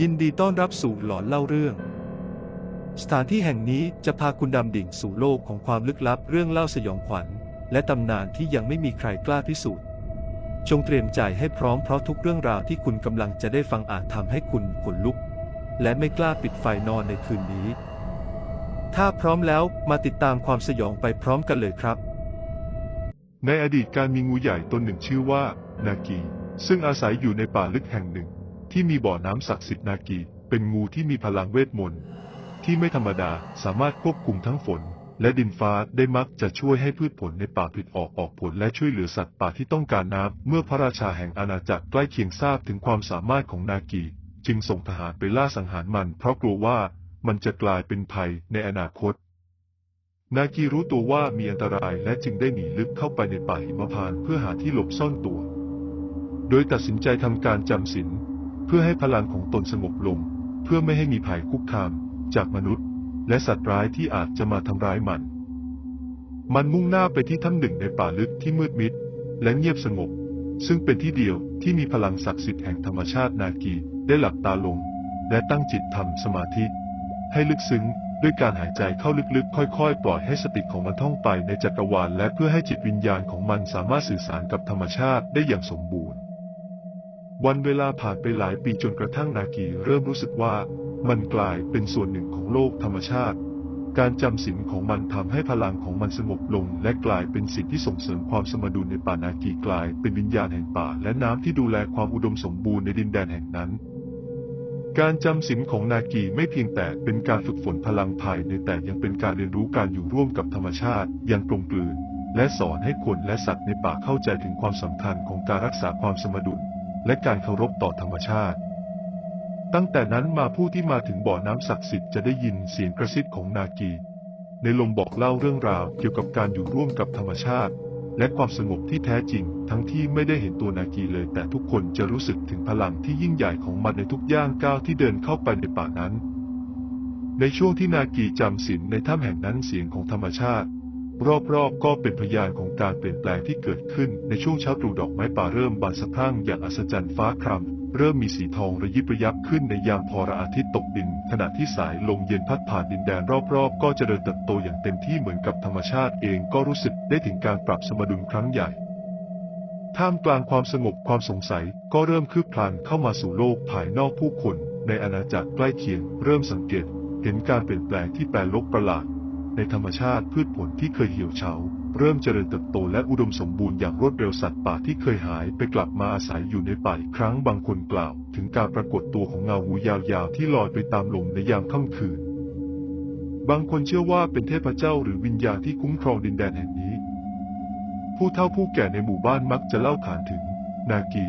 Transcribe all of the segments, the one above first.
ยินดีต้อนรับสู่หลอนเล่าเรื่อง สถานที่แห่งนี้จะพาคุณดำดิ่งสู่โลกของความลึกลับเรื่องเล่าสยองขวัญ และตำนานที่ยังไม่มีใครกล้าพิสูจน์ จงเตรียมใจให้พร้อมเพราะทุกเรื่องราวที่คุณกำลังจะได้ฟังอาจทำให้คุณขนลุก และไม่กล้าปิดไฟนอนในคืนนี้ ถ้าพร้อมแล้วมาติดตามความสยองไปพร้อมกันเลยครับ ในอดีตการมีงูใหญ่ตนหนึ่งชื่อว่า นากี ซึ่งอาศัยอยู่ในป่าลึกแห่งหนึ่ง ที่มีบ่อน้ำศักดิ์สิทธิ์นากี เป็นงูที่มีพลังเวทมนต์ที่ไม่ธรรมดาสามารถควบคุมทั้งฝน และดินฟ้าได้มักจะช่วยให้พืชผลในป่าผลิดออกออกผลและช่วยเหลือสัตว์ป่าที่ต้องการน้ำเมื่อพระราชาแห่งอาณาจักรใกล้เคียงทราบถึงความสามารถของนากีจึงส่งทหารไปล่าสังหารมัน เพราะกลัวว่ามันจะกลายเป็นภัยในอนาคต นากีรู้ตัวว่ามีอันตรายและจึงได้หนีลึกเข้าไปในป่าหิมพานต์เพื่อหาที่หลบซ่อนตัว โดยตัดสินใจทำการจำศีล เพื่อให้พลังของตนสงบลง เพื่อไม่ให้มีภัยคุกคาม จากมนุษย์ และสัตว์ร้ายที่อาจจะมาทำร้ายมัน มันมุ่งหน้าไปที่ถ้ำหนึ่งในป่าลึกที่มืดมิด และเงียบสงบ ซึ่งเป็นที่เดียวที่มีพลังศักดิ์สิทธิ์แห่งธรรมชาตินากีได้หลับตาลง และตั้งจิตทำสมาธิ ให้ลึกซึ้งด้วยการหายใจเข้าลึกๆ ค่อยๆ ปล่อยให้สติของมันท่องไปในจักรวาลและเพื่อให้จิตวิญญาณของมันสามารถสื่อสารกับธรรมชาติได้อย่างสมบูรณ์ วันเวลาผ่านไปหลายปีจนกระทั่งนากีเริ่มรู้สึกว่ามันกลายเป็นส่วนหนึ่งของโลกธรรมชาติ การจำศีลของมันทำให้พลังของมันสงบลง และกลายเป็นสิ่งที่ส่งเสริมความสมดุลในป่านากีกลาย เป็นวิญญาณแห่งป่า และน้ำที่ดูแลความอุดมสมบูรณ์ในดินแดนแห่งนั้น การจำศีลของนากีไม่เพียงแต่เป็นการฝึกฝนพลังภายในแต่ยังเป็นการเรียนรู้การอยู่ร่วมกับธรรมชาติอย่างกลมกลืนและสอนให้คนและสัตว์ในป่าเข้าใจถึงความสำคัญของการรักษาความสมดุล และการเคารพต่อธรรมชาติ ตั้งแต่นั้นมาผู้ที่มาถึงบ่อน้ำศักดิ์สิทธิ์จะได้ยินเสียงกระซิบของนากีในลมบอกเล่าเรื่องราวเกี่ยวกับการอยู่ร่วมกับธรรมชาติ และความสงบที่แท้จริง ทั้งที่ไม่ได้เห็นตัวนากีเลย แต่ทุกคนจะรู้สึกถึงพลังที่ยิ่งใหญ่ของมันในทุกย่างก้าวที่เดินเข้าไปในป่านั้น ในช่วงที่นากีจำศีลในถ้ำแห่งนั้นเสียงของธรรมชาติ รอบๆ ก็เป็นพยานของการเปลี่ยนแปลงที่เกิดขึ้นในช่วงเช้าตรู่ดอกไม้ป่าเริ่มบานสะพรั่งอย่างอัศจรรย์ฟ้าครามเริ่มมีสีทองระยิบระยับขึ้นในยามพอระอาทิตย์ตกดิน ขณะที่สายลมเย็นพัดผ่านดินแดนรอบๆ ก็เจริญเติบโตอย่างเต็มที่เหมือนกับธรรมชาติเองก็รู้สึกได้ถึงการปรับสมดุลครั้งใหญ่ท่ามกลางความสงบความสงสัยก็เริ่มคืบคลานเข้ามาสู่โลกภายนอกผู้คน ในอาณาจักรใกล้เคียง เริ่มสังเกต เห็นการเปลี่ยนแปลงที่แปลลบประหลาด ในธรรมชาติพืชผลที่เคยเหี่ยวเฉา เริ่มเจริญเติบโตและอุดมสมบูรณ์อย่างรวดเร็วสัตว์ป่าที่เคยหายไปกลับมาอาศัยอยู่ในป่าอีกครั้งบางคนกล่าว ถึงการปรากฏตัวของเงาหูยาวๆที่ลอยไปตามลมในยามค่ำคืน บางคนเชื่อว่าเป็นเทพเจ้าหรือวิญญาณที่คุ้มครองดินแดนแห่งนี้ ผู้เฒ่าผู้แก่ในหมู่บ้านมักจะเล่าขานถึง นากี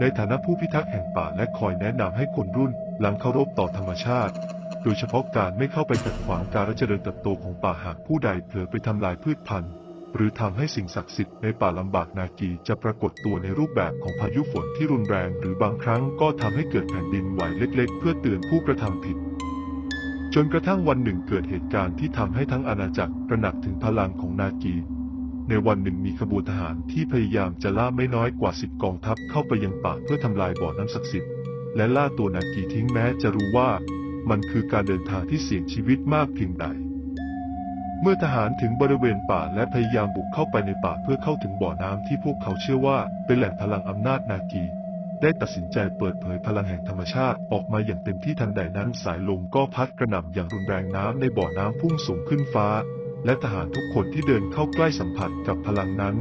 ในฐานะผู้พิทักษ์แห่งป่าและคอยแนะนำให้คนรุ่น หลังเคารพต่อธรรมชาติ โดยเฉพาะการไม่เข้าไปขัดขวางการเจริญเติบโตของป่าหากผู้ใดเผลอไปทำลายพืชพันธุ์ หรือทำให้สิ่งศักดิ์สิทธิ์ในป่าลำบากนากีจะปรากฏตัวในรูปแบบของพายุฝนที่รุนแรง หรือบางครั้งก็ทำให้เกิดแผ่นดินไหวเล็ก ๆ เพื่อเตือนผู้กระทำผิดจนกระทั่งวันหนึ่งเกิดเหตุการณ์ที่ทำให้ทั้งอาณาจักรตระหนักถึงพลังของนากี ในวันหนึ่งมีขบวนทหารที่พยายามจะล่าไม่น้อยกว่าสิบกองทัพเข้าไปยังป่าเพื่อทำลายบ่อน้ำศักดิ์สิทธิ์และล่าตัวนากีทิ้งแม้จะรู้ว่า มันคือการเดินทางที่เสี่ยงชีวิตมากเพียงใด เมื่อทหารถึงบริเวณป่าและพยายามบุกเข้าไปในป่าเพื่อเข้าถึงบ่อน้ำที่พวกเขาเชื่อว่าเป็นแหล่งพลังอำนาจนากีได้ตัดสินใจเปิดเผยพลังแห่งธรรมชาติออกมาอย่างเต็มที่ทันใดนั้นสายลมก็พัดกระหน่ำอย่างรุนแรงน้ำในบ่อน้ำพุ่งสูงขึ้นฟ้า และทหารทุกคนที่เดินเข้าใกล้สัมผัสกับพลังนั้น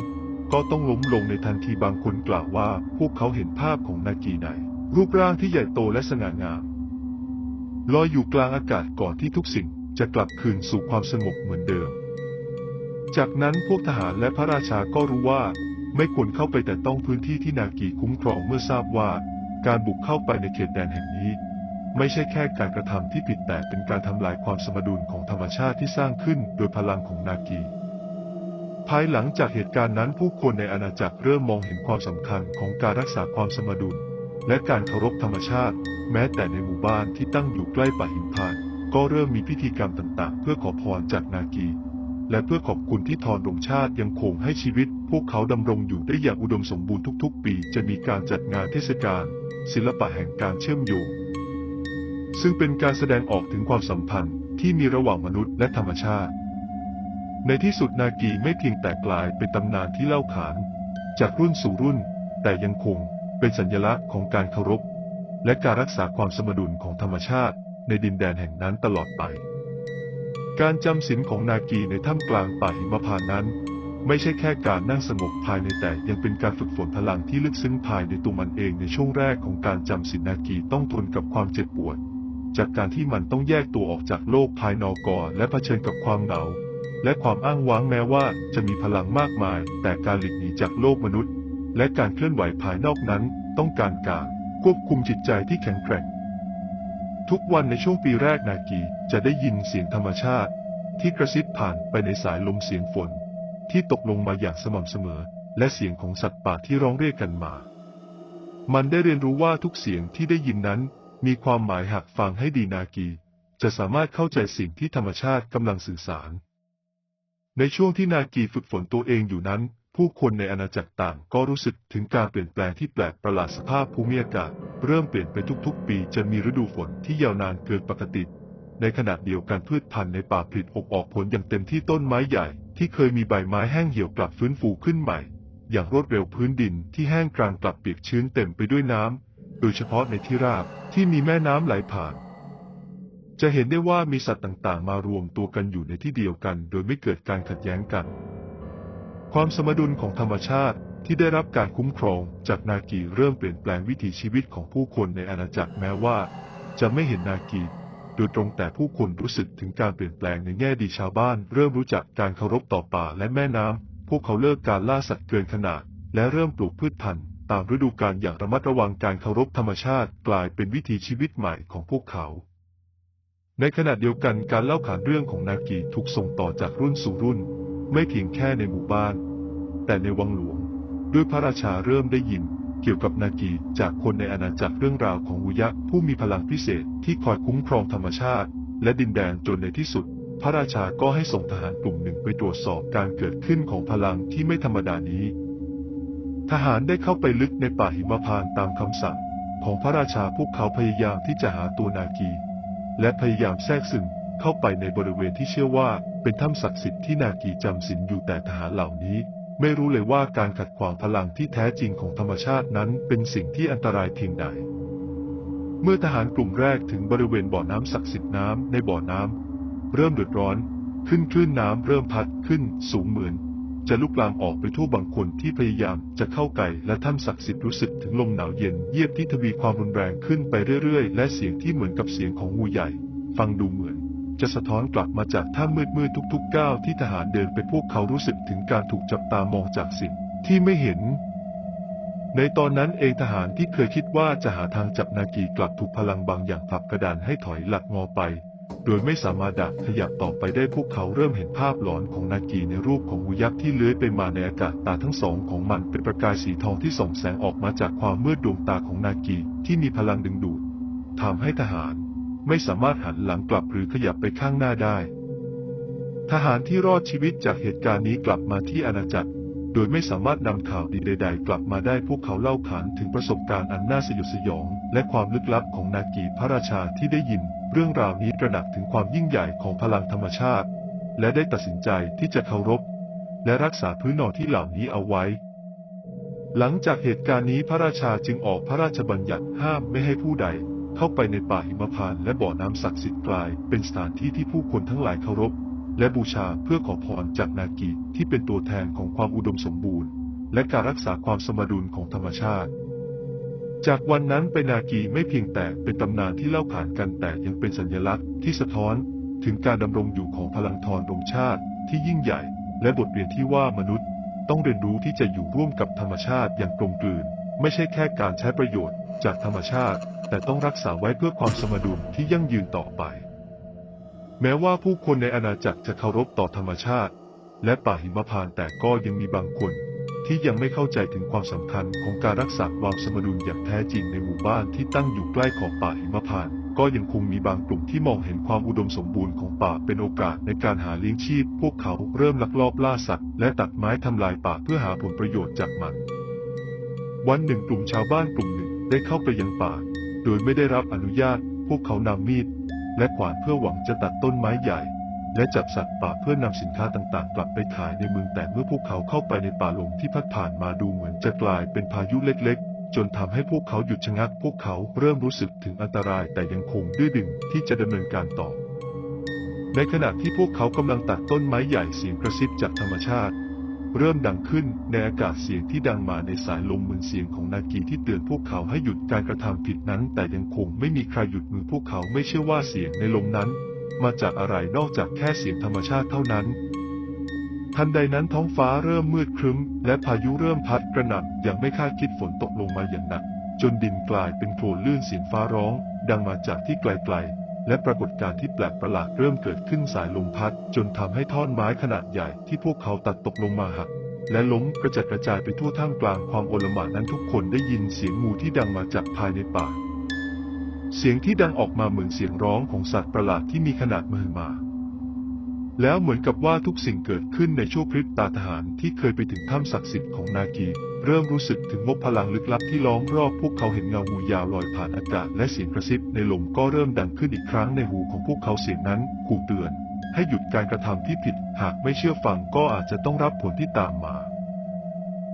ก็ต้องล้มลงในทันทีบางคนกล่าวว่า พวกเขาเห็นภาพของนากีในรูปร่างที่ใหญ่โตและสง่างาม ลอยอยู่กลางอากาศก่อนที่ทุกสิ่งจะกลับคืนสู่ความสงบเหมือนเดิม จากนั้นพวกทหารและพระราชาก็รู้ว่า ไม่ควรเข้าไปแต่ต้องพื้นที่ที่นากีคุ้มครองเมื่อทราบว่า การบุกเข้าไปในเขตแดนแห่งนี้ ไม่ใช่แค่การกระทำที่ผิดแต่เป็นการทำลายความสมดุลของธรรมชาติที่สร้างขึ้นโดยพลังของนากีภายหลังจากเหตุการณ์นั้นผู้คนในอาณาจักรเริ่มมองเห็นความสำคัญของการรักษาความสมดุล และการเคารพธรรมชาติ แม้แต่ในหมู่บ้านที่ตั้งอยู่ใกล้ป่าหิมพานต์ก็เริ่มมีพิธีกรรมต่างๆ เพื่อขอพรจากนากีและเพื่อขอบคุณที่ทอนรงชาติยังคงให้ชีวิต พวกเขาดำรงอยู่ได้อย่างอุดมสมบูรณ์ทุก ๆ ปีจะมีการจัดงานเทศกาลศิลปะแห่งการเชื่อมโยงซึ่งเป็นการแสดงออกถึงความสัมพันธ์ที่มีระหว่างมนุษย์และธรรมชาติ ในที่สุดนากีไม่เพียงแต่กลายเป็นตำนานที่เล่าขาน จากรุ่นสู่รุ่น แต่ยังคง เป็นสัญลักษณ์ของการเคารพ และการรักษาความสมดุลของธรรมชาติในดินแดนแห่งนั้นตลอดไป การจำศีลของนากีในถ้ำกลางป่าหิมพานนั้น ไม่ใช่แค่การนั่งสงบภายในแต่ยังเป็นการฝึกฝนพลังที่ลึกซึ้งภายในตัวมันเองในช่วงแรกของการจำศีลนากีต้องทนกับความเจ็บปวด จากการที่มันต้องแยกตัวออกจากโลกภายนอกก่อนและเผชิญกับความเหงาและความอ้างว้างแม้ว่าจะมีพลังมากมาย แต่การหลีกหนีจากโลกมนุษย์ และการเคลื่อนไหวภายนอกนั้น ต้องการการควบคุมจิตใจที่แข็งแกร่ง ทุกวันในช่วงปีแรกนากีจะได้ยินเสียงธรรมชาติ ที่กระซิบผ่านไปในสายลมเสียงฝน ที่ตกลงมาอย่างสม่ำเสมอ และเสียงของสัตว์ป่าที่ร้องเรียกกันมา มันได้เรียนรู้ว่าทุกเสียงที่ได้ยินนั้น มีความหมายหากฟังให้ดีนากี จะสามารถเข้าใจสิ่งที่ธรรมชาติกำลังสื่อสาร ในช่วงที่นากีฝึกฝนตัวเองอยู่นั้น ผู้คนในอาณาจักรต่างก็รู้สึกถึงการเปลี่ยนแปลงที่แปลกประหลาดสภาพภูมิอากาศ เริ่มเปลี่ยนไปทุกๆ ปีจนมีฤดูฝนที่ยาวนานเกินปกติ ในขณะเดียวกันพืชพันธุ์ในป่าผลิอกออกผลอย่างเต็มที่ต้นไม้ใหญ่ ที่เคยมีใบไม้แห้งเหี่ยวกลับฟื้นฟูขึ้นใหม่ อย่างรวดเร็วพื้นดินที่แห้งกรานกลับเปียกชื้นเต็มไปด้วยน้ำโดยเฉพาะในที่ราบที่มีแม่น้ำไหลผ่านจะเห็นได้ว่ามีสัตว์ต่างๆ มารวมตัวกันอยู่ในที่เดียวกัน โดยไม่เกิดการขัดแย้งกัน ความสมดุลของธรรมชาติที่ได้รับการคุ้มครองจากนากีเริ่มเปลี่ยนแปลงวิถีชีวิตของผู้คนในอาณาจักรแม้ว่า จะไม่เห็นนากีโดยตรงแต่ผู้คนรู้สึกถึงการเปลี่ยนแปลงในแง่ดีชาวบ้าน เริ่มรู้จักการเคารพต่อป่าและแม่น้ำพวกเขาเลิกการล่าสัตว์เกินขนาด และเริ่มปลูกพืชพันธุ์ตามฤดูกาลอย่างระมัดระวังการเคารพธรรมชาติกลายเป็นวิถีชีวิตใหม่ของพวกเขา ในขณะเดียวกันการเล่าขานเรื่องของนากีถูกส่งต่อจากรุ่นสู่รุ่น ไม่เพียงแค่ในหมู่บ้าน แต่ในวังหลวง ด้วยพระราชาเริ่มได้ยินเกี่ยวกับนากีจากคนในอาณาจักรเรื่องราวของวุยักษ์ผู้มีพลังพิเศษที่คอยคุ้มครองธรรมชาติ และดินแดนจนในที่สุด พระราชาก็ให้ส่งทหารกลุ่มหนึ่งไปตรวจสอบการเกิดขึ้นของพลังที่ไม่ธรรมดานี้ ทหารได้เข้าไปลึกในป่าหิมพานต์ตามคำสั่ง ของพระราชาพวกเขาพยายามที่จะหาตัวนากีและพยายามแทรกซึมเข้าไปในบริเวณที่เชื่อว่า เป็นถ้ำศักดิ์สิทธิ์ที่นากีจำศีลอยู่แต่ทหารเหล่านี้ ไม่รู้เลยว่าการขัดขวางพลังที่แท้จริงของธรรมชาตินั้นเป็นสิ่งที่อันตรายเพียงใด เมื่อทหารกลุ่มแรกถึงบริเวณบ่อน้ำศักดิ์สิทธิ์น้ำในบ่อน้ำเริ่มเดือดร้อน ขึ้นคลื่นน้ำเริ่มพัดขึ้นสูงเหมือน จะลุกลามออกไปทั่วบางคนที่พยายามจะเข้าไกลและถ้ำศักดิ์สิทธิ์รู้สึกถึงลมหนาวเย็นเยียบที่ทวีความรุนแรงขึ้นไปเรื่อยๆ และเสียงที่เหมือนกับเสียงของงูใหญ่ ฟังดูเหมือน จะสะท้อนกลับมาจากถ้ำมืดๆทุกๆก้าวที่ทหารเดินไปพวกเขารู้สึกถึงการถูกจับตามองจากสิ่งที่ไม่เห็น ในตอนนั้นเองทหารที่เคยคิดว่าจะหาทางจับนากีกลับถูกพลังบางอย่างผลักกระดานให้ถอยหลักงอไป โดยไม่สามารถดักขยับต่อไปได้พวกเขาเริ่มเห็นภาพหลอนของนากีในรูปของงูยักษ์ที่เลื้อยไปมาในอากาศตาทั้งสองของมันเป็นประกายสีทองที่ส่องแสงออกมาจากความมืดดวงตาของนากีที่มีพลังดึงดูดทำให้ทหาร ไม่สามารถหันหลังกลับหรือขยับไปข้างหน้าได้ ทหารที่รอดชีวิตจากเหตุการณ์นี้กลับมาที่อาณาจักร โดยไม่สามารถนำข่าวดีใด ๆ กลับมาได้พวกเขาเล่าขานถึงประสบการณ์อันน่าสยดสยอง และความลึกลับของนากีพระราชาที่ได้ยิน เรื่องราวนี้ตระหนักถึงความยิ่งใหญ่ของพลังธรรมชาติ และได้ตัดสินใจที่จะเคารพ และรักษาพื้นนอที่เหล่านี้เอาไว้หลังจากเหตุการณ์นี้พระราชาจึงออกพระราชบัญญัติห้ามไม่ให้ผู้ใด เข้าไปในป่าหิมพานต์และบ่อน้ำศักดิ์สิทธิ์กลายเป็นสถานที่ที่ผู้คนทั้งหลายเคารพ และบูชาเพื่อขอพรจากนากีที่เป็นตัวแทนของความอุดมสมบูรณ์ และการรักษาความสมดุลของธรรมชาติ จากวันนั้นไปนากีไม่เพียงแต่เป็นตำนานที่เล่าขานกันแต่ยังเป็นสัญลักษณ์ที่สะท้อนถึงการดำรงอยู่ของพลังทรรงชาติที่ยิ่งใหญ่ และบทเรียนที่ว่ามนุษย์ ต้องเรียนรู้ที่จะอยู่ร่วมกับธรรมชาติอย่างกลมกลืน ไม่ใช่แค่การใช้ประโยชน์ จากธรรมชาติ แต่ต้องรักษาไว้เพื่อความสมดุลที่ยั่งยืนต่อไป แม้ว่าผู้คนในอาณาจักรจะเคารพต่อธรรมชาติ และป่าหิมพานต์แต่ก็ยังมีบางคนที่ยังไม่เข้าใจถึงความสำคัญของการรักษาความสมดุลอย่างแท้จริงในหมู่บ้านที่ตั้งอยู่ใกล้ขอบป่าหิมพานต์ก็ยังคงมีบางกลุ่มที่มองเห็นความอุดมสมบูรณ์ของป่าเป็นโอกาสในการหาเลี้ยงชีพ พวกเขาเริ่มลักลอบล่าสัตว์ และตัดไม้ทำลายป่าเพื่อหาผลประโยชน์จากมัน วันหนึ่งกลุ่มชาวบ้านกลุ่มหนึ่ง ได้เข้าไปยังป่า โดยไม่ได้รับอนุญาต พวกเขานำมีด และขวานเพื่อหวังจะตัดต้นไม้ใหญ่ และจับสัตว์ป่าเพื่อนำสินค้าต่างๆ กลับไปขายในเมืองแต่เมื่อพวกเขาเข้าไปในป่าลมที่พัดผ่านมาดูเหมือนจะกลายเป็นพายุเล็กๆ จนทำให้พวกเขาหยุดชะงัก พวกเขาเริ่มรู้สึกถึงอันตรายแต่ยังคงดื้อดึงที่จะดำเนินการต่อ ในขณะที่พวกเขากำลังตัดต้นไม้ใหญ่เสียงกระซิบจากธรรมชาติ เริ่มดังขึ้นในอากาศเสียงที่ดังมาในสายลมเหมือนเสียงของนากีที่เตือนพวกเขาให้หยุดการกระทำผิดนั้น แต่ยังคงไม่มีใครหยุดมือพวกเขาไม่เชื่อว่าเสียงในลมนั้น มาจากอะไรนอกจากแค่เสียงธรรมชาติเท่านั้น ทันใดนั้นท้องฟ้าเริ่มมืดครึ้ม และพายุเริ่มพัดกระหน่ำอย่างไม่คาดคิดฝนตกลงมาอย่างหนัก จนดินกลายเป็นโคลนลื่นเสียงฟ้าร้อง ดังมาจากที่ไกลๆ และปรากฏการณ์ที่แปลกประหลาดเริ่มเกิดขึ้นสายลมพัด จนทำให้ท่อนไม้ขนาดใหญ่ที่พวกเขาตัดตกลงมาหักและล้มกระจัดกระจายไปทั่วท่ามกลางความโอลหม่านนั้นทุกคนได้ยินเสียงงูที่ดังมาจากภายในป่า เสียงที่ดังออกมาเหมือนเสียงร้องของสัตว์ประหลาดที่มีขนาดมหึมา แล้วเหมือนกับว่าทุกสิ่งเกิดขึ้นในช่วงพริบตาทหารที่เคยไปถึงถ้ำศักดิ์สิทธิ์ของนากี เริ่มรู้สึกถึงมบพลังลึกลับที่ล้อมรอบพวกเขาเห็นเงางูยาวลอยผ่านอากาศและเสียงกระซิบในลมก็เริ่มดังขึ้นอีกครั้งในหูของพวกเขาเสียงนั้นขู่เตือน ให้หยุดการกระทำที่ผิด หากไม่เชื่อฟังก็อาจจะต้องรับผลที่ตามมา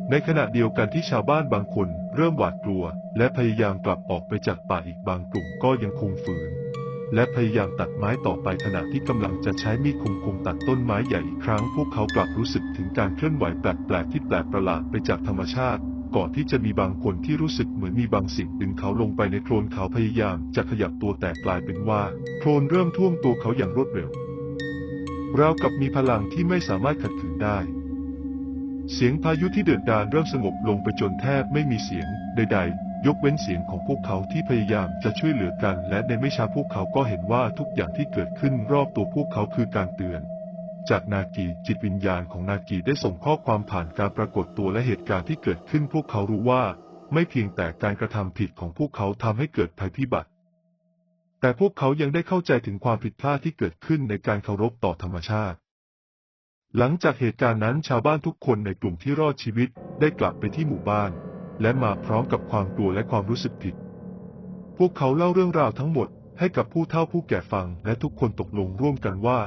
ในขณะเดียวกันที่ชาวบ้านบางคน เริ่มหวาดกลัว และพยายามกลับออกไปจากป่าอีกบางกลุ่มก็ยังคงฝืน และพยายามตัดไม้ต่อไปขณะที่กำลังจะใช้มีดคมๆตัดต้นไม้ใหญ่อีกครั้ง พวกเขากลับรู้สึกถึงการเคลื่อนไหวแปลกๆที่แปลกประหลาดไปจากธรรมชาติ ก่อนที่จะมีบางคนที่รู้สึกเหมือนมีบางสิ่งดึงเขาลงไปในโคลนเขาพยายามจะขยับตัวแต่กลายเป็นว่าโคลนเริ่มท่วมตัวเขาอย่างรวดเร็วราวกับมีพลังที่ไม่สามารถขัดขืนได้ เสียงพายุที่เดือดดาลเริ่มสงบลงไปจนแทบไม่มีเสียงใด ๆ ยกเว้นเสียงของพวกเขาที่พยายามจะช่วยเหลือกัน และในไม่ช้าพวกเขาก็เห็นว่าทุกอย่างที่เกิดขึ้นรอบตัวพวกเขาคือการเตือน จากนากีจิตวิญญาณของนากีได้ส่งข้อความผ่านการปรากฏตัวและเหตุการณ์ที่เกิดขึ้น พวกเขารู้ว่า ไม่เพียงแต่การกระทำผิดของพวกเขาทำให้เกิดภัยพิบัติ แต่พวกเขายังได้เข้าใจถึงความผิดพลาดที่เกิดขึ้นในการเคารพต่อธรรมชาติหลังจากเหตุการณ์นั้นชาวบ้านทุกคนในกลุ่มที่รอดชีวิตได้กลับไปที่หมู่บ้าน และมาพร้อมกับความกลัวและความรู้สึกผิด พวกเขาเล่าเรื่องราวทั้งหมดให้กับผู้เฒ่าผู้แก่ฟังและทุกคนตกลงร่วมกันว่า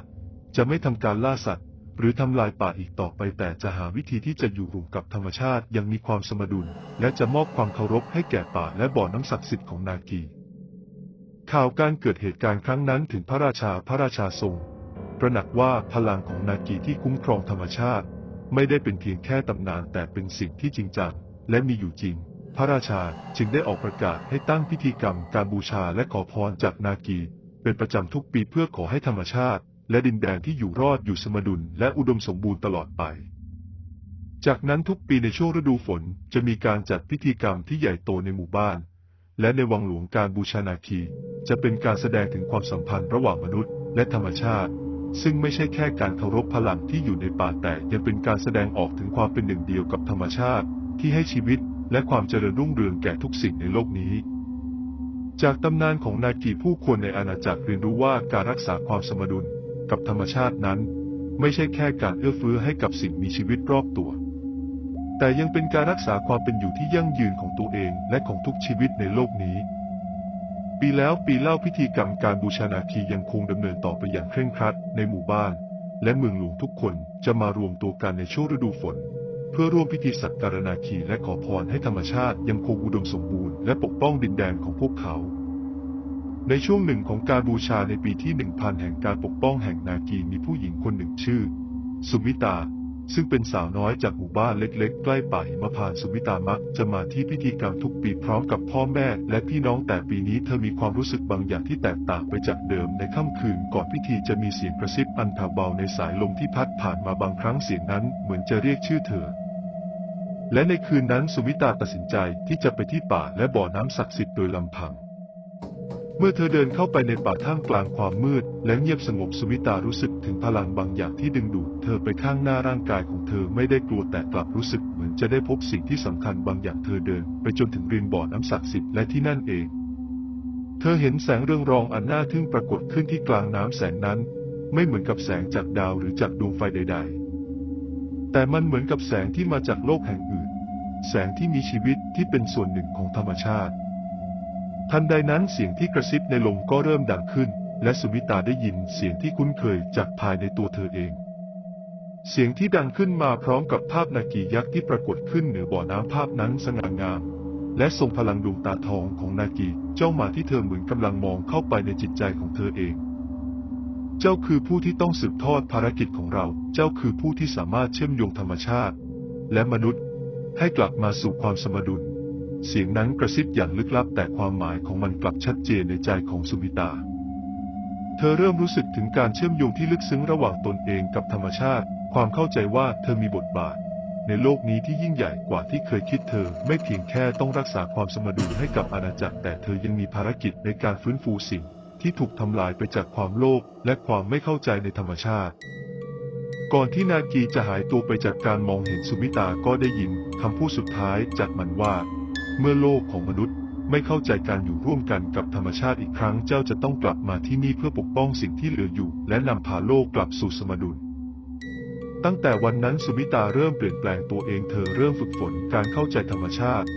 จะไม่ทำการล่าสัตว์ หรือทำลายป่าอีกต่อไป แต่จะหาวิธีที่จะอยู่ร่วมกับธรรมชาติอยังมีความสมดุล และจะมอบความเคารพให้แก่ป่าและบ่อน้ำศักดิ์สิทธิ์ของนากีข่าวการเกิดเหตุการณ์ครั้งนั้นถึงพระราชาพระราชาทรงตระหนักว่าพลังของนากีที่คุ้มครองธรรมชาติ ไม่ได้เป็นเพียงแค่ตำนานแต่เป็นสิ่งที่จริงจัง และมีอยู่จริง พระราชาจึงได้ออกประกาศให้ตั้งพิธีกรรมการบูชาและขอพรจากนากีเป็นประจำทุกปีเพื่อขอให้ธรรมชาติ และดินแดนที่อยู่รอดอยู่สมดุลและอุดมสมบูรณ์ตลอดไป จากนั้นทุกปีในช่วงฤดูฝนจะมีการจัดพิธีกรรมที่ใหญ่โตในหมู่บ้าน และในวังหลวงการบูชานาคี จะเป็นการแสดงถึงความสัมพันธ์ระหว่างมนุษย์ และธรรมชาติ ซึ่งไม่ใช่แค่การเคารพพลังที่อยู่ในป่าแต่ยังเป็นการแสดงออกถึงความเป็นหนึ่งเดียวกับธรรมชาติ ที่ให้ชีวิตและความเจริญรุ่งเรืองแก่ทุกสิ่งในโลกนี้ จากตำนานของนากีผู้คนในอาณาจักรเรียนรู้ว่าการรักษาความสมดุลกับธรรมชาตินั้น ไม่ใช่แค่การเอื้อเฟื้อให้กับสิ่งมีชีวิตรอบตัว แต่ยังเป็นการรักษาความเป็นอยู่ที่ยั่งยืนของตัวเองและของทุกชีวิตในโลกนี้ ปีแล้วปีเล่าพิธีกรรมการบูชานาคียังคงดำเนินต่อไปอย่างเคร่งครัดในหมู่บ้าน และเมืองหลวงทุกคนจะมารวมตัวกันในช่วงฤดูฝน เพื่อร่วมพิธีสักการนาคีและขอพรให้ธรรมชาติยังคงอุดมสมบูรณ์และปกป้องดินแดนของพวกเขา ในช่วงหนึ่งของการบูชาในปีที่ 1,000 แห่งการปกป้องแห่งนาคีมีผู้หญิงคนหนึ่งชื่อ สุมิตา ซึ่งเป็นสาวน้อยจากหมู่บ้านเล็กๆ ใกล้ป่าหิมพานสุมิตามักจะมาที่พิธีกรรมทุกปีพร้อมกับพ่อแม่ และพี่น้องแต่ปีนี้เธอมีความรู้สึกบางอย่างที่แตกต่างไปจากเดิมในค่ำคืนก่อนพิธีจะมีเสียงกระซิบอันแผ่วเบาในสายลมที่พัดผ่านมาบางครั้งเสียงนั้นเหมือนจะเรียกชื่อเธอและในคืนนั้นสุมิตาตัดสินใจที่จะไปที่ป่าและบ่อน้ำศักดิ์สิทธิ์โดยลำพัง เมื่อเธอเดินเข้าไปในป่าท่ามกลางความมืด และเงียบสงบสุมิตารู้สึกถึงพลังบางอย่างที่ดึงดูดเธอไปข้างหน้าร่างกายของเธอไม่ได้กลัวแต่กลับรู้สึกเหมือนจะได้พบสิ่งที่สำคัญบางอย่างเธอเดิน ไปจนถึงริมบ่อน้ำศักดิ์สิทธิ์และที่นั่นเอง เธอเห็นแสงเรืองรองอันน่าทึ่งปรากฏขึ้นที่กลางน้ำแสงนั้น ไม่เหมือนกับแสงจากดาวหรือจากดวงไฟใด ๆ แต่มันเหมือนกับแสงที่มาจากโลกแห่งอื่น แสงที่มีชีวิตที่เป็นส่วนหนึ่งของธรรมชาติ ทันใดนั้นเสียงที่กระซิบในลมก็เริ่มดังขึ้น และสุมิตาได้ยินเสียงที่คุ้นเคยจากภายในตัวเธอเอง เสียงที่ดังขึ้นมาพร้อมกับภาพนากียักษ์ที่ปรากฏขึ้นเหนือบ่อน้ำภาพนั้นสง่างาม และทรงพลังดวงตาทองของนากีเจ้ามาที่เธอเหมือนกำลังมองเข้าไปในจิตใจของเธอเอง เจ้าคือผู้ที่ต้องสืบทอดภารกิจของเรา เจ้าคือผู้ที่สามารถเชื่อมโยงธรรมชาติ และมนุษย์ให้กลับมาสู่ความสมดุล เสียงนั้นกระซิบอย่างลึกลับแต่ความหมายของมันกลับชัดเจนในใจของสุมิตา เธอเริ่มรู้สึกถึงการเชื่อมโยงที่ลึกซึ้งระหว่างตนเองกับธรรมชาติ ความเข้าใจว่าเธอมีบทบาท ในโลกนี้ที่ยิ่งใหญ่กว่าที่เคยคิดเธอ ไม่เพียงแค่ต้องรักษาความสมดุลให้กับอาณาจักร แต่เธอยังมีภารกิจในการฟื้นฟูสิ่ง ที่ถูกทำลายไปจากความโลภและความไม่เข้าใจในธรรมชาติก่อนที่นากีจะหายตัวไปจากการมองเห็นสุมิตาก็ได้ยินคำพูดสุดท้ายจากมันว่า เมื่อโลกของมนุษย์ไม่เข้าใจการอยู่ร่วมกันกับธรรมชาติอีกครั้งเจ้าจะต้องกลับมาที่นี่เพื่อปกป้องสิ่งที่เหลืออยู่ และนำพาโลกกลับสู่สมดุล ตั้งแต่วันนั้นสุมิตาเริ่มเปลี่ยนแปลงตัวเองเธอเริ่มฝึกฝนการเข้าใจธรรมชาติ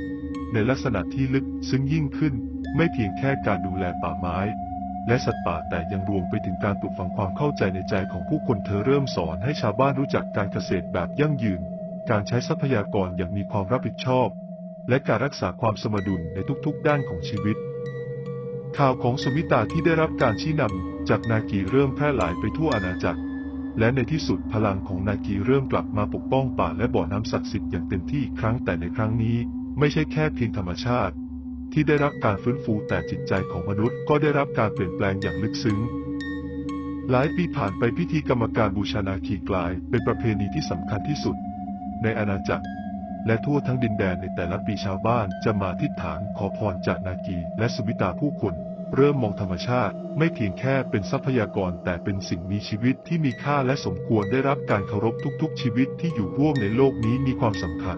ในลักษณะที่ลึกซึ้งยิ่งขึ้น ไม่เพียงแค่การดูแลป่าไม้ และสัตว์ป่าแต่ยังรวมไปถึงการปลูกฝังความเข้าใจในใจของผู้คนเธอเริ่มสอนให้ชาวบ้านรู้จักการเกษตรแบบยั่งยืน การใช้ทรัพยากรอย่างมีความรับผิดชอบ และการรักษาความสมดุลในทุกๆ ด้านของชีวิต ข่าวของสมิตาที่ได้รับการชี้นำจากนากีเริ่มแพร่หลายไปทั่วอาณาจักร และในที่สุดพลังของนากีเริ่มกลับมาปกป้องป่าและบ่อน้ำศักดิ์สิทธิ์อย่างเต็มที่อีกครั้งแต่ในครั้งนี้ ไม่ใช่แค่เพียงธรรมชาติ ที่ได้รับการฟื้นฟูแต่จิตใจของมนุษย์ก็ได้รับการเปลี่ยนแปลงอย่างลึกซึ้งหลายปีผ่านไปพิธีกรรมการบูชานาคีกลายเป็นประเพณีที่สำคัญที่สุด ในอาณาจักร และทั่วทั้งดินแดนในแต่ละปีชาวบ้านจะมาทิฏฐานขอพรจากนากีและสุมิตาผู้คน เริ่มมองธรรมชาติ ไม่เพียงแค่เป็นทรัพยากรแต่เป็นสิ่งมีชีวิตที่มีค่าและสมควรได้รับการเคารพทุกๆ ชีวิตที่อยู่ร่วมในโลกนี้มีความสำคัญ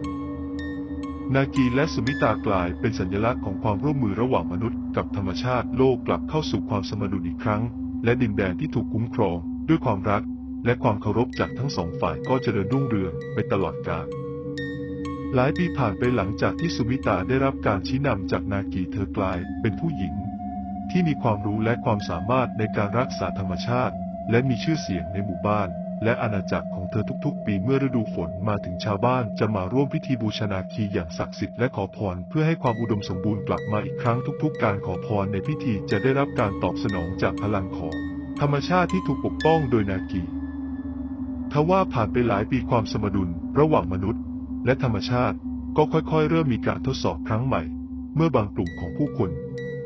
นากีและสุมิตากลายเป็นสัญลักษณ์ของความร่วมมือระหว่างมนุษย์กับธรรมชาติโลกกลับเข้าสู่ความสมดุลอีกครั้ง และดินแดนที่ถูกคุ้มครอง ด้วยความรัก และความเคารพจากทั้งสองฝ่ายก็จเจริญรุ่งเรืองไปตลอดกาล หลายปีผ่านไปหลังจากที่สุมิตาได้รับการชี้นำจากนากีเธอกลายเป็นผู้หญิง ที่มีความรู้และความสามารถในการรักษาธรรมชาติ และมีชื่อเสียงในหมู่บ้าน และอาณาจักรของเธอทุกๆ ปีเมื่อฤดูฝนมาถึงชาวบ้านจะมาร่วมพิธีบูชานาคีอย่างศักดิ์สิทธิ์และขอพรเพื่อให้ความอุดมสมบูรณ์กลับมาอีกครั้งทุกๆ การขอพรในพิธีจะได้รับการตอบสนองจากพลังของธรรมชาติที่ถูกปกป้องโดยนากีทว่าผ่านไปหลายปีความสมดุลระหว่างมนุษย์ และธรรมชาติก็ค่อยๆ เริ่มมีการทดสอบครั้งใหม่ เมื่อบางกลุ่มของผู้คน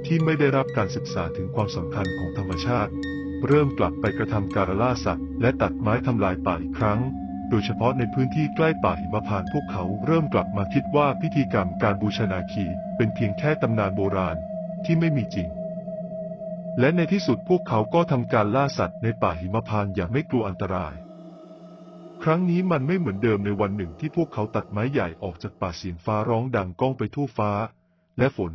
ที่ไม่ได้รับการศึกษาถึงความสำคัญของธรรมชาติ เริ่มกลับไปกระทำการล่าสัตว์ และตัดไม้ทำลายป่าอีกครั้ง โดยเฉพาะในพื้นที่ใกล้ป่าหิมพานต์พวกเขาเริ่มกลับมาคิดว่าพิธีกรรมการบูชานาคีเป็นเพียงแค่ตำนานโบราณที่ไม่มีจริง และในที่สุดพวกเขาก็ทำการล่าสัตว์ในป่าหิมพานต์อย่างไม่กลัวอันตราย ครั้งนี้มันไม่เหมือนเดิมในวันหนึ่งที่พวกเขาตัดไม้ใหญ่ออกจากป่าเสียงฟ้าร้องดังก้องไปทั่วฟ้า และฝน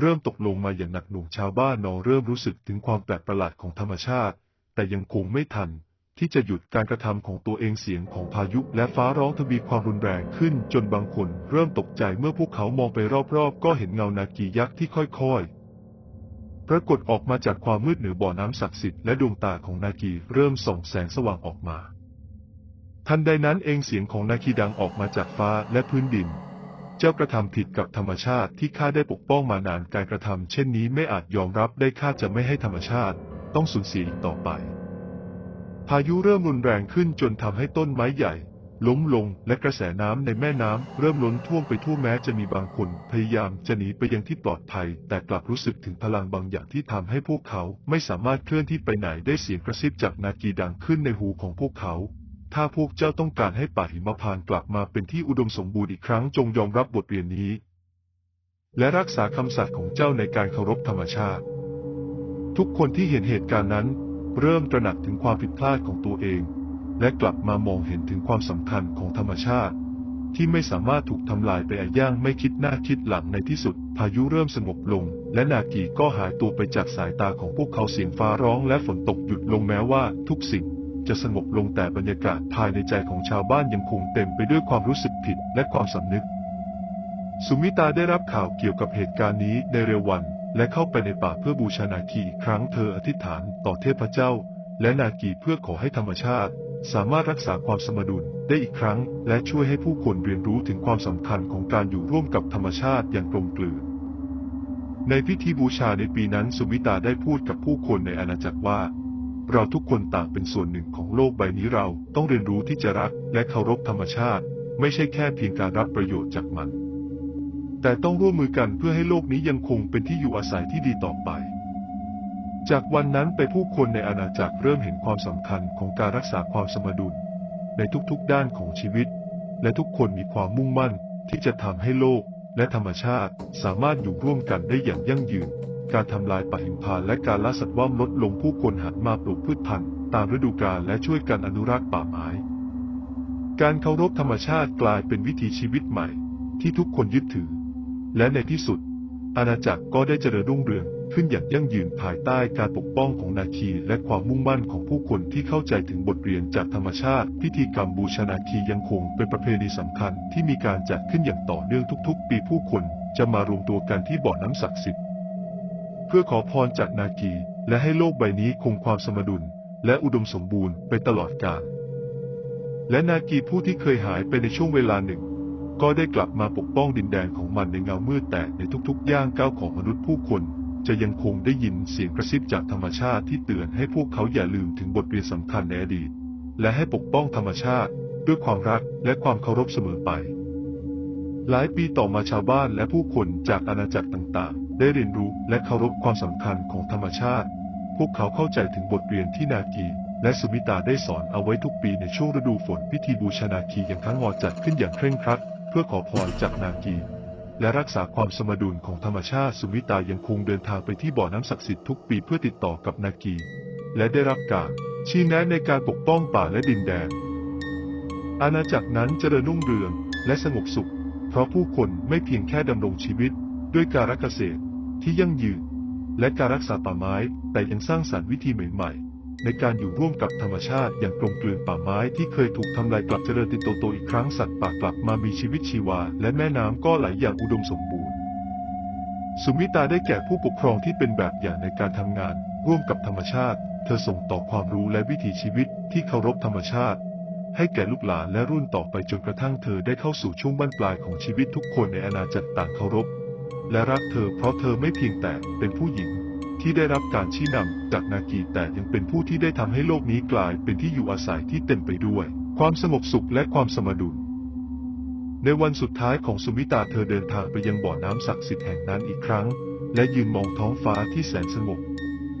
เริ่มตกลงมาอย่างหนักหน่วงชาวบ้านนอเริ่มรู้สึกถึงความแปลกประหลาดของธรรมชาติ แต่ยังคงไม่ทัน ที่จะหยุดการกระทำของตัวเองเสียงของพายุ และฟ้าร้องทวีความรุนแรงขึ้น จนบางคนเริ่มตกใจเมื่อพวกเขามองไปรอบๆ ก็เห็นเงานากียักษ์ที่ค่อยๆ ปรากฏออกมาจากความมืดเหนือบ่อน้ำศักดิ์สิทธิ์และดวงตาของนากีเริ่มส่องแสงสว่างออกมา ทันใดนั้นเองเสียงของนาคีดังออกมาจากฟ้าและพื้นดิน เจ้ากระทำผิดกับธรรมชาติที่ข้าได้ปกป้องมานานการกระทำเช่นนี้ไม่อาจยอมรับได้ข้าจะไม่ให้ธรรมชาติต้องสูญเสียอีกต่อไป พายุเริ่มรุนแรงขึ้นจนทำให้ต้นไม้ใหญ่ล้มลงและกระแสน้ำในแม่น้ำเริ่มล้นท่วมไปทั่วแม้จะมีบางคนพยายามจะหนีไปยังที่ปลอดภัย แต่กลับรู้สึกถึงพลังบางอย่างที่ทำให้พวกเขาไม่สามารถเคลื่อนที่ไปไหนได้เสียงกระซิบจากนากีดังขึ้นในหูของพวกเขา ถ้าพวกเจ้าต้องการให้ป่าหิมพานต์กลับมาเป็นที่อุดมสมบูรณ์อีกครั้งจงยอมรับบทเรียนนี้ และรักษาคำสัตย์ของเจ้าในการเคารพธรรมชาติ ทุกคนที่เห็นเหตุการณ์นั้น เริ่มตระหนักถึงความผิดพลาดของตัวเอง และกลับมามองเห็นถึงความสำคัญของธรรมชาติ ที่ไม่สามารถถูกทำลายไปอาย่างไม่คิดหน้าคิดหลังในที่สุด พายุเริ่มสงบลง และนากีก็หายตัวไปจากสายตาของพวกเขาเสียงฟ้าร้องและฝนตกหยุดลงแม้ว่าทุกสิ่ง จะสงบลงแต่บรรยากาศภายในใจของชาวบ้านยังคงเต็มไปด้วยความรู้สึกผิดและความสำนึก สุมิตาได้รับข่าวเกี่ยวกับเหตุการณ์นี้ในเร็ววัน และเข้าไปในป่าเพื่อบูชานาคีอีกครั้งเธออธิษฐานต่อเทพเจ้า และนาคีเพื่อขอให้ธรรมชาติ สามารถรักษาความสมดุลได้อีกครั้ง และช่วยให้ผู้คนเรียนรู้ถึงความสำคัญของการอยู่ร่วมกับธรรมชาติอย่างกลมกลืนในพิธีบูชาในปีนั้นสุมิตาได้พูดกับผู้คนในอาณาจักรว่า เราทุกคนต่างเป็นส่วนหนึ่งของโลกใบนี้เราต้องเรียนรู้ที่จะรักและเคารพธรรมชาติ ไม่ใช่แค่เพียงการรับประโยชน์จากมัน แต่ต้องร่วมมือกันเพื่อให้โลกนี้ยังคงเป็นที่อยู่อาศัยที่ดีต่อไป จากวันนั้นไปผู้คนในอาณาจักรเริ่มเห็นความสำคัญของการรักษาความสมดุล ในทุกๆด้านของชีวิต และทุกคนมีความมุ่งมั่นที่จะทำให้โลกและธรรมชาติสามารถอยู่ร่วมกันได้อย่างยั่งยืน การทำลายป่าหิมพานต์และการล่าสัตว์ว่ำลดลงผู้คนหันมาปลูกพืชพันธุ์ตามฤดูกาลและช่วยกันอนุรักษ์ป่าไม้ การเคารพธรรมชาติกลายเป็นวิถีชีวิตใหม่ ที่ทุกคนยึดถือ และในที่สุด อาณาจักรก็ได้เจริญรุ่งเรืองขึ้นอย่างยั่งยืนภายใต้การปกป้องของนาคีและความมุ่งมั่นของผู้คนที่เข้าใจถึงบทเรียนจากธรรมชาติ พิธีกรรมบูชานาคียังคงเป็นประเพณีสำคัญที่มีการจัดขึ้นอย่างต่อเนื่องทุกๆ ปีผู้คนจะมารวมตัวกันที่บ่อน้ำศักดิ์สิทธิ์ เพื่อขอพรจากนาคีและให้โลกใบนี้คงความสมดุล และอุดมสมบูรณ์ไปตลอดกาลและนาคีผู้ที่เคยหายไปในช่วงเวลาหนึ่ง ก็ได้กลับมาปกป้องดินแดนของมันในเงามืดแต่ในทุกๆ ย่างก้าวของมนุษย์ผู้คน จะยังคงได้ยินเสียงกระซิบจากธรรมชาติที่เตือนให้พวกเขาอย่าลืมถึงบทเรียนสำคัญในอดีตและให้ปกป้องธรรมชาติ ด้วยความรักและความเคารพเสมอไป หลายปีต่อมาชาวบ้านและผู้คนจากอาณาจักรต่างๆ ได้เรียนรู้และเคารพความสำคัญของธรรมชาติ พวกเขาเข้าใจถึงบทเรียนที่นาคีและสุมิตาได้สอนเอาไว้ทุกปีในช่วงฤดูฝนพิธีบูชานาคีอย่างครั้งงอจัดขึ้นอย่างเคร่งครัด เพื่อขอพรจากนาคีและรักษาความสมดุลของธรรมชาติสุมิตายังคงเดินทางไปที่บ่อน้ำศักดิ์สิทธิ์ทุกปีเพื่อติดต่อกับนาคีและได้รับการชี้แนะในการปกป้องป่าและดินแดน อาณาจักรนั้นเจริญรุ่งเรืองและสงบสุข เพราะผู้คนไม่เพียงแค่ดำรงชีวิต ด้วยการรักเกษตรที่ยั่งยืน และการรักษาป่าไม้ แต่ยังสร้างสรรค์วิธีใหม่ๆ ในการอยู่ร่วมกับธรรมชาติอย่างกลมกลืนป่าไม้ที่เคยถูกทำลายกลับเจริญติดโตโตอีกครั้งสัตว์ป่ากลับมามีชีวิตชีวา และแม่น้ำก็ไหลอย่างอุดมสมบูรณ์ สุมิตาได้แก่ผู้ปกครองที่เป็นแบบอย่างในการทำงาน ร่วมกับธรรมชาติ เธอส่งต่อความรู้และวิถีชีวิตที่เคารพธรรมชาติให้แก่ลูกหลานและรุ่นต่อไปจนกระทั่งเธอได้เข้าสู่ช่วงบั้นปลายของชีวิตทุกคนในอาณาจักรต่างเคารพ และรักเธอเพราะเธอไม่เพียงแต่เป็นผู้หญิงที่ได้รับการชี้นำจากนาคีแต่ยังเป็นผู้ที่ได้ทำให้โลกนี้กลายเป็นที่อยู่อาศัยที่เต็มไปด้วย ความสงบสุขและความสมดุล ในวันสุดท้ายของสุมิตาเธอเดินทางไปยังบ่อน้ำศักดิ์สิทธิ์แห่งนั้นอีกครั้ง และยืนมองท้องฟ้าที่แสนสงบ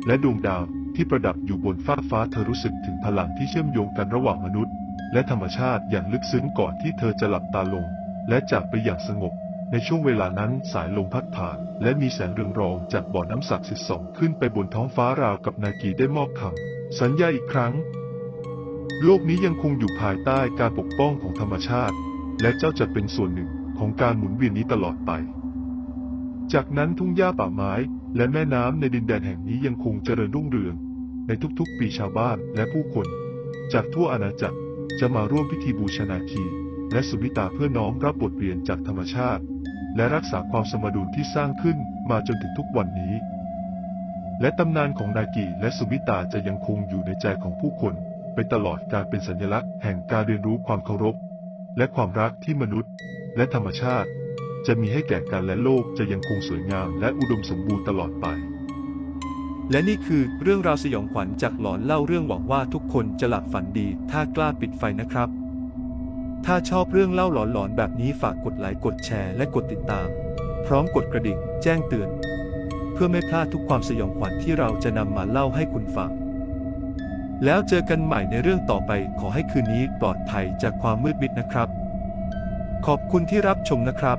และดวงดาวที่ประดับอยู่บนฟ้าฟ้าเธอรู้สึกถึงพลังที่เชื่อมโยงกันระหว่างมนุษย์ และธรรมชาติอย่างลึกซึ้งก่อนที่เธอจะหลับตาลง และจากไปอย่างสงบ ในช่วงเวลานั้นสายลมพัดผ่าน และมีแสงเรืองรองจากบ่อน้ำศักดิ์สิทธิ์ส่องขึ้นไปบนท้องฟ้าราวกับนากีได้มอบคำสัญญาอีกครั้ง โลกนี้ยังคงอยู่ภายใต้การปกป้องของธรรมชาติ และเจ้าจะเป็นส่วนหนึ่งของการหมุนเวียนนี้ตลอดไป จากนั้นทุ่งหญ้าป่าไม้ และแม่น้ำในดินแดนแห่งนี้ยังคงเจริญรุ่งเรือง ในทุกๆ ปีชาวบ้านและผู้คน จากทั่วอาณาจักรจะมาร่วมพิธีบูชานาคีและสุมิตาเพื่อน้อมรับบทเรียนจากธรรมชาติ และรักษาความสมดุลที่สร้างขึ้นมาจนถึงทุกวันนี้ และตำนานของนากีและสุมิตาจะยังคงอยู่ในใจของผู้คน ไปตลอดการเป็นสัญลักษณ์แห่งการเรียนรู้ความเคารพ และความรักที่มนุษย์ และธรรมชาติ จะมีให้แก่กันและโลกจะยังคงสวยงามและอุดมสมบูรณ์ตลอดไปและนี่คือเรื่องราวสยองขวัญจากหลอนเล่าเรื่องหวังว่าทุกคนจะหลับฝันดี ถ้ากล้าปิดไฟนะครับ ถ้าชอบเรื่องเล่าหลอนๆ แบบนี้ฝากกดไลค์กดแชร์และกดติดตาม พร้อมกดกระดิ่ง แจ้งเตือน เพื่อไม่พลาดทุกความสยองขวัญที่เราจะนำมาเล่าให้คุณฟัง แล้วเจอกันใหม่ในเรื่องต่อไปขอให้คืนนี้ปลอดภัยจากความมืดมิดนะครับ ขอบคุณที่รับชมนะครับ